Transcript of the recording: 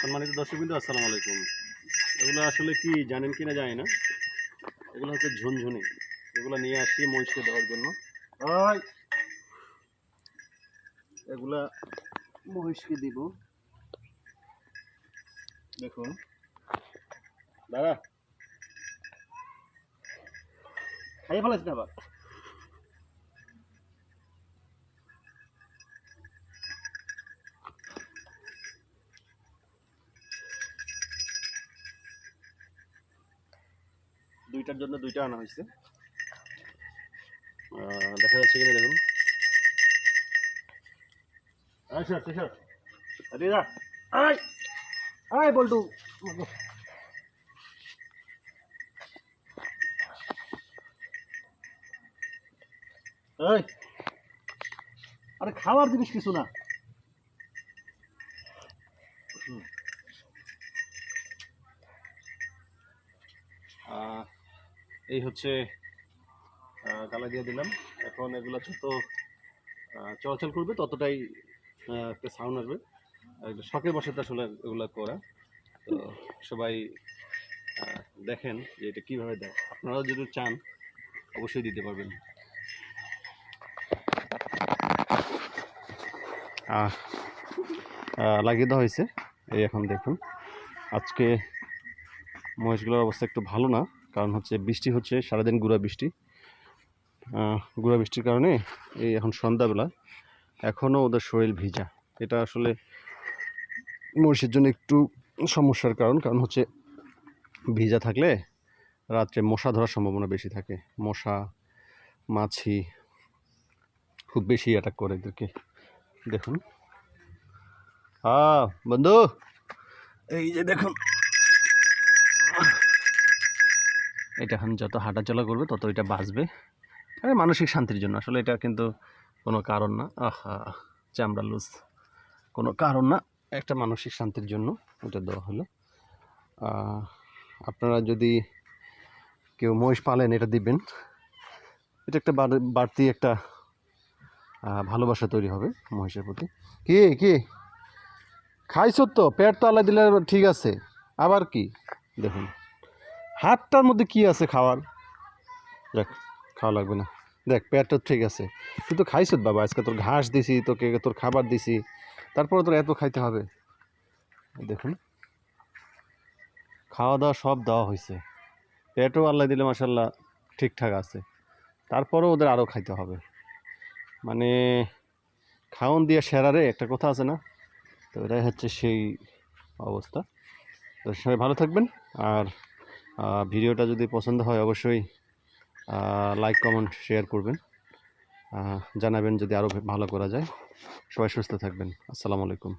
সম্মানিত দর্শকবৃন্দ, আসসালামু আলাইকুম। এগুলো আসলে কি জানেন কি না জানি না। এগুলো হচ্ছে ঝুনঝুনি। এগুলো নিয়ে আসি মহিষকে দেওয়ার জন্য। এগুলা মহিষকে দিব। দেখুন। দাদা খাইয়ে না আবার? দুইটার জন্য দুইটা আনা হয়েছে। দেখা যাচ্ছে কিনা দেখুন। আরে খাওয়ার জিনিস কিছু না হুম। আহ, এই হচ্ছে গালা দিয়ে দিলাম। এখন এগুলো যত চলাচল করবে ততটাই একটা সাউন্ড আসবে। শখের বসাতে আসলে এগুলো করা। তো সবাই দেখেন যে এটা কীভাবে দেয়। আপনারাও যদি চান, অবশ্যই দিতে পারবেন। লাগিয়ে দেওয়া হয়েছে। এই এখন দেখুন। আজকে মহিষগুলোর অবস্থা একটু ভালো না। কারণ হচ্ছে বৃষ্টি হচ্ছে, সারাদিন গুঁড়া বৃষ্টি। গুঁড়া বৃষ্টির কারণে এই এখন সন্ধ্যাবেলা এখনও ওদের শরীর ভিজা। এটা আসলে মহিষের জন্য একটু সমস্যার কারণ কারণ হচ্ছে ভিজা থাকলে রাত্রে মশা ধরার সম্ভাবনা বেশি থাকে। মশা, মাছি খুব বেশি অ্যাটাক করে এদেরকে। দেখুন। হ্যাঁ বন্ধু! এই যে দেখুন এটা এখন যত হাঁটাচলা করবে, তত এটা বাঁচবে। আরে, মানসিক শান্তির জন্য। আসলে এটা কিন্তু কোনো কারণ না। আহা, চামড়া লুজ। কোনো কারণ না, একটা মানসিক শান্তির জন্য এটা দেওয়া হলো। আপনারা যদি কেউ মহিষ পালেন, এটা দিবেন। এটা একটা বাড়- বাড়তি একটা ভালোবাসা তৈরি হবে মহিষের প্রতি। কে, কি? খাইছো তো? পেট তো আলা দিলে ঠিক আছে। আবার কি? দেখুন। হাতটার মধ্যে কি আছে খাওয়ার? দেখ খাওয়া লাগবে না। দেখ পেটটা ঠিক আছে। খাইছো তো বাবা, আজকে তোর ঘাস দিছি, তোকে তোর খাবার দিছি, তারপরে তোর এত খাইতে হবে। দেখুন। খাওয়া দাওয়া সব দেওয়া হয়েছে পেটও আল্লাহ দিলে মাসাল্লাহ ঠিকঠাক আছে। তারপরেও ওদের আরও খাইতে হবে। মানে খাওন দিয়ে সেরারে একটা কথা আছে না? তো এটাই হচ্ছে সেই অবস্থা। তো সবাই ভালো থাকবেন, আর ভিডিওটা যদি পছন্দ হয় অবশ্যই লাইক কমেন্ট শেয়ার করবেন। জানাবেন যদি আরও ভালো করা যায়। সবাই সুস্থ থাকবেন। আসসালামু আলাইকুম।